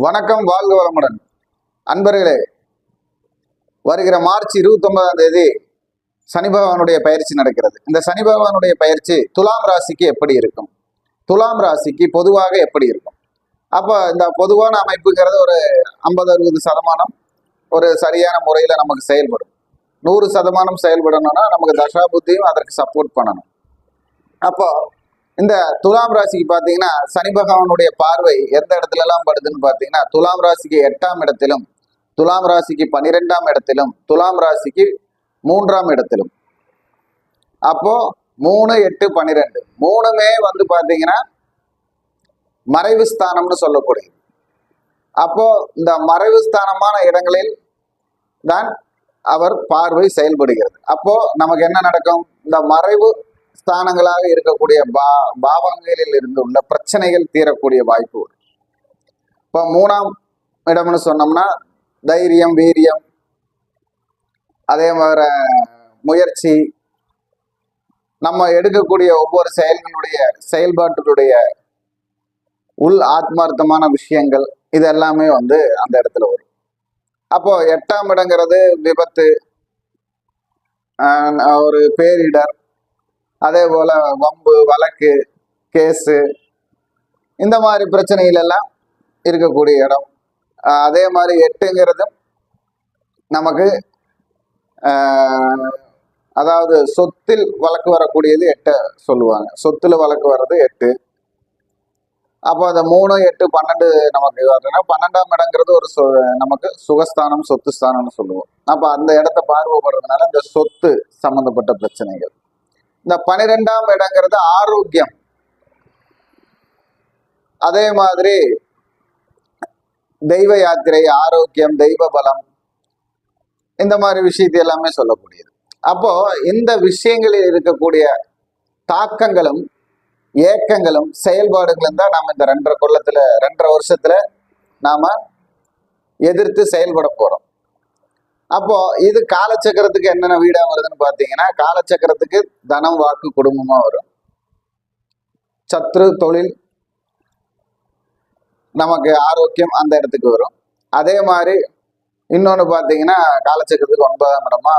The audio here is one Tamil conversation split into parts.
வணக்கம் வாழ்க வளமுடன். அன்பர்களே வருகிற மார்ச் இருபத்தி ஒன்பதாம் தேதி சனி பகவானுடைய பயிற்சி நடக்கிறது. இந்த சனி பகவானுடைய பயிற்சி துலாம் ராசிக்கு எப்படி இருக்கும்? துலாம் ராசிக்கு பொதுவாக எப்படி இருக்கும்? அப்போ இந்த பொதுவான அமைப்புங்கிறது ஒரு ஐம்பது அறுபது சதமானம் ஒரு சரியான முறையில் நமக்கு செயல்படும். நூறு சதமானம் செயல்படணும்னா நமக்கு தசா புத்தியும் அதற்கு சப்போர்ட் பண்ணணும். அப்போ இந்த துலாம் ராசிக்கு பார்த்தீங்கன்னா சனி பகவானுடைய பார்வை எந்த இடத்துல எல்லாம் படுதுன்னு பார்த்தீங்கன்னா துலாம் ராசிக்கு எட்டாம் இடத்திலும் துலாம் ராசிக்கு பன்னிரெண்டாம் இடத்திலும் துலாம் ராசிக்கு மூன்றாம் இடத்திலும். அப்போ மூணு எட்டு பன்னிரெண்டு மூணுமே வந்து பார்த்தீங்கன்னா மறைவு ஸ்தானம்னு சொல்லக்கூடியது அப்போ இந்த மறைவு ஸ்தானமான இடங்களில் தான் அவர் பார்வை செயல்படுகிறது. அப்போ நமக்கு என்ன நடக்கும்? இந்த மறைவு ஸ்தானங்களாக இருக்கக்கூடிய பா பாவங்களில் இருந்து உள்ள பிரச்சனைகள் தீரக்கூடிய வாய்ப்பு வரும் இப்போ மூணாம் இடம்னு சொன்னோம்னா தைரியம் வீரியம் அதே மாதிரி முயற்சி நம்ம எடுக்கக்கூடிய ஒவ்வொரு செயல்களுடைய செயல்பாட்டுடைய உள் ஆத்மார்த்தமான விஷயங்கள் இது எல்லாமே வந்து அந்த இடத்துல வரும். அப்போ எட்டாம் இடங்கிறது விபத்து ஆஹ் ஒரு பேரிடர் அதே போல வம்பு வழக்கு கேஸு இந்த மாதிரி பிரச்சனைகள் எல்லாம் இருக்கக்கூடிய இடம். அதே மாதிரி எட்டுங்கிறதும் நமக்கு அதாவது சொத்தில் வழக்கு வரக்கூடியது எட்டை சொல்லுவாங்க. சொத்தில் வழக்கு வர்றது எட்டு. அப்போ அந்த மூணு எட்டு பன்னெண்டு நமக்கு வருதுன்னா பன்னெண்டாம் இடங்கிறது ஒரு சு நமக்கு சுகஸ்தானம் சொத்து ஸ்தானம்னு சொல்லுவோம். அப்போ அந்த இடத்த பார்வைப்படுறதுனால இந்த சொத்து சம்மந்தப்பட்ட பிரச்சனைகள். இந்த பனிரெண்டாம் இடங்கிறது ஆரோக்கியம். அதே மாதிரி தெய்வ யாத்திரை ஆரோக்கியம் தெய்வ பலம் இந்த மாதிரி விஷயத்தை எல்லாமே சொல்லக்கூடியது. அப்போ இந்த விஷயங்களில் இருக்கக்கூடிய தாக்கங்களும் ஏக்கங்களும் செயல்பாடுகளும் தான் நாம இந்த ரெண்டரை கொள்ளத்துல ரெண்டரை வருஷத்துல நாம எதிர்த்து செயல்பட போறோம். அப்போ இது காலச்சக்கரத்துக்கு என்னென்ன வீடா வருதுன்னு பார்த்தீங்கன்னா காலச்சக்கரத்துக்கு தனம் வாக்கு குடும்பமா வரும். சத்ரு தொழில் நமக்கு ஆரோக்கியம் அந்த இடத்துக்கு வரும். அதே மாதிரி இன்னொன்று பார்த்தீங்கன்னா காலச்சக்கரத்துக்கு ஒன்பதாம் இடமா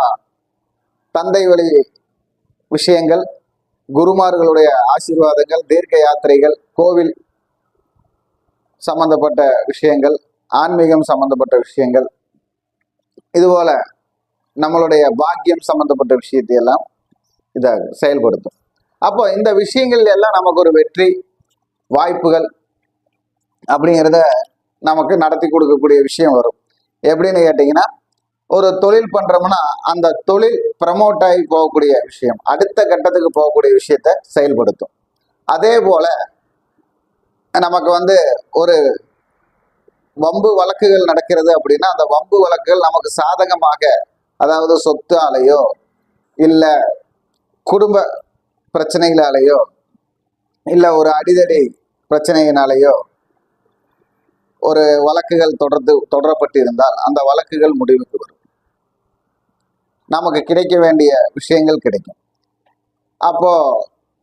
தந்தை வழி விஷயங்கள் குருமார்களுடைய ஆசீர்வாதங்கள் தீர்க்க யாத்திரைகள் கோவில் சம்பந்தப்பட்ட விஷயங்கள் ஆன்மீகம் சம்பந்தப்பட்ட விஷயங்கள் இதுபோல நம்மளுடைய பாக்கியம் சம்பந்தப்பட்ட விஷயத்தை எல்லாம் இதை செயல்படுத்தும். அப்போ இந்த விஷயங்கள் எல்லாம் நமக்கு ஒரு வெற்றி வாய்ப்புகள் அப்படிங்கிறத நமக்கு நடத்தி கொடுக்கக்கூடிய விஷயம் வரும். எப்படின்னு கேட்டிங்கன்னா ஒரு தொழில் பண்ணுறோம்னா அந்த தொழில் ப்ரமோட் ஆகி போகக்கூடிய விஷயம் அடுத்த கட்டத்துக்கு போகக்கூடிய விஷயத்த செயல்படுத்தும். அதே போல் நமக்கு வந்து ஒரு வம்பு வழக்குகள் நடக்கிறது அப்படின்னா அந்த வம்பு வழக்குகள் நமக்கு சாதகமாக அதாவது சொத்தாலேயோ இல்லை குடும்ப பிரச்சனைகளாலேயோ இல்லை ஒரு அடிதடி பிரச்சனையினாலேயோ ஒரு வழக்குகள் தொடர்ந்து தொடரப்பட்டு இருந்தால் அந்த வழக்குகள் முடிவுக்கு வரும். நமக்கு கிடைக்க வேண்டிய விஷயங்கள் கிடைக்கும். அப்போ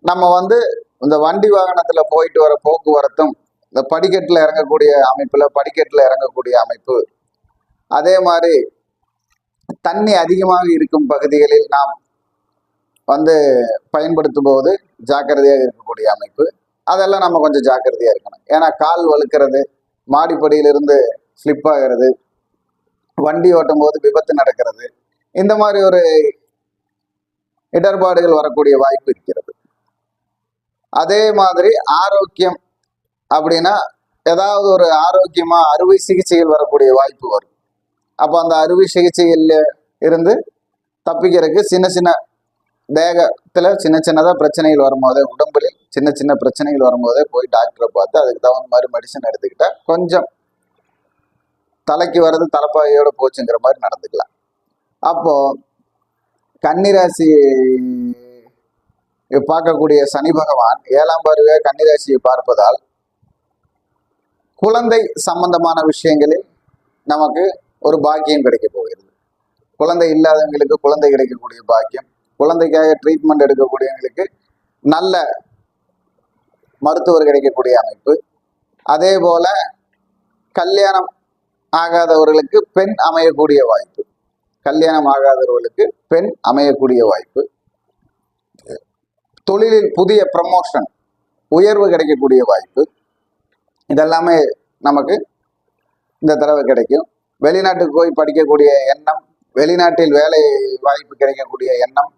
நம்ம வந்து இந்த வண்டி வாகனத்தில் போயிட்டு வர போக்குவரத்தும் இந்த படிக்கட்டில் இறங்கக்கூடிய அமைப்பில் படிக்கட்டில் இறங்கக்கூடிய அமைப்பு. அதே மாதிரி தண்ணி அதிகமாக இருக்கும் பகுதிகளில் நாம் வந்து பயன்படுத்தும் போது ஜாக்கிரதையாக இருக்கக்கூடிய அமைப்பு. அதெல்லாம் நம்ம கொஞ்சம் ஜாக்கிரதையாக இருக்கணும். ஏன்னா கால் வலுக்கிறது மாடிப்படியிலிருந்து ஸ்லிப் ஆகிறது வண்டி ஓட்டும் போது விபத்து நடக்கிறது இந்த மாதிரி ஒரு இடர்பாடுகள் வரக்கூடிய வாய்ப்பு இருக்கிறது. அதே மாதிரி ஆரோக்கியம் அப்படின்னா ஏதாவது ஒரு ஆரோக்கியமா அறுவை சிகிச்சைகள் வரக்கூடிய வாய்ப்பு வரும். அப்போ அந்த அறுவை சிகிச்சைகள்ல இருந்து தப்பிக்கிறதுக்கு சின்ன சின்ன தேகத்துல சின்ன சின்னதா பிரச்சனைகள் வரும்போதே உடம்புல சின்ன சின்ன பிரச்சனைகள் வரும்போதே போய் டாக்டரை பார்த்து அதுக்கு தகுந்த மாதிரி மெடிசன் எடுத்துக்கிட்டா கொஞ்சம் தலைக்கு வர்றது தலைப்பாகையோட போச்சுங்கிற மாதிரி நடந்துக்கலாம். அப்போ கன்னிராசி பார்க்கக்கூடிய சனி பகவான் ஏழாம் பார்வை கன்னிராசியை பார்ப்பதால் குழந்தை சம்பந்தமான விஷயங்களில் நமக்கு ஒரு பாக்கியம் கிடைக்க போகிறது. குழந்தை இல்லாதவங்களுக்கு குழந்தை கிடைக்கக்கூடிய பாக்கியம். குழந்தைக்காக ட்ரீட்மெண்ட் எடுக்கக்கூடியவங்களுக்கு நல்ல மருத்துவர் கிடைக்கக்கூடிய அமைப்பு. அதே போல கல்யாணம் ஆகாதவர்களுக்கு பெண் அமையக்கூடிய வாய்ப்பு. கல்யாணம் ஆகாதவர்களுக்கு பெண் அமையக்கூடிய வாய்ப்பு. தொழிலில் புதிய ப்ரமோஷன் உயர்வு கிடைக்கக்கூடிய வாய்ப்பு. இதெல்லாமே நமக்கு இந்த தடவை கிடைக்கும். வெளிநாட்டுக்கு போய் படிக்கக்கூடிய எண்ணம் வெளிநாட்டில் வேலை வாய்ப்பு கிடைக்கக்கூடிய எண்ணம்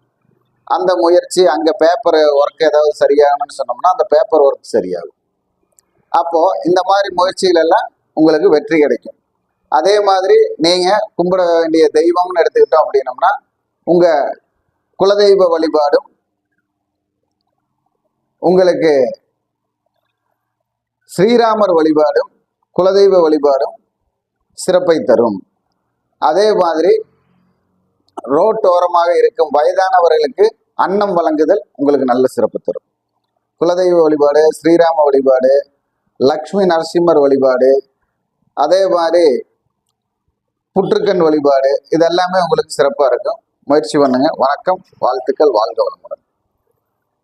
அந்த முயற்சி அங்கே பேப்பர் ஒர்க் ஏதாவது சரியாகணும்னு சொன்னோம்னா அந்த பேப்பர் ஒர்க் சரியாகும். அப்போது இந்த மாதிரி முயற்சிகள் எல்லாம் உங்களுக்கு வெற்றி கிடைக்கும். அதே மாதிரி நீங்கள் கும்பிட வேண்டிய தெய்வம்னு எடுத்துக்கிட்டோம் அப்படின்னோம்னா உங்கள் குலதெய்வ வழிபாடும் உங்களுக்கு ஸ்ரீராமர் வழிபாடும் குலதெய்வ வழிபாடும் சிறப்பை தரும். அதே மாதிரி ரோட்டோரமாக இருக்கும் வயதானவர்களுக்கு அன்னம் வழங்குதல் உங்களுக்கு நல்ல சிறப்பு தரும். குலதெய்வ வழிபாடு ஸ்ரீராம வழிபாடு லக்ஷ்மி நரசிம்மர் வழிபாடு அதே மாதிரி புற்றுக்கண் வழிபாடு இதெல்லாமே உங்களுக்கு சிறப்பாக இருக்கும். முயற்சி பண்ணுங்க. வணக்கம். வாழ்த்துக்கள். வாழ்க வளமுடன்.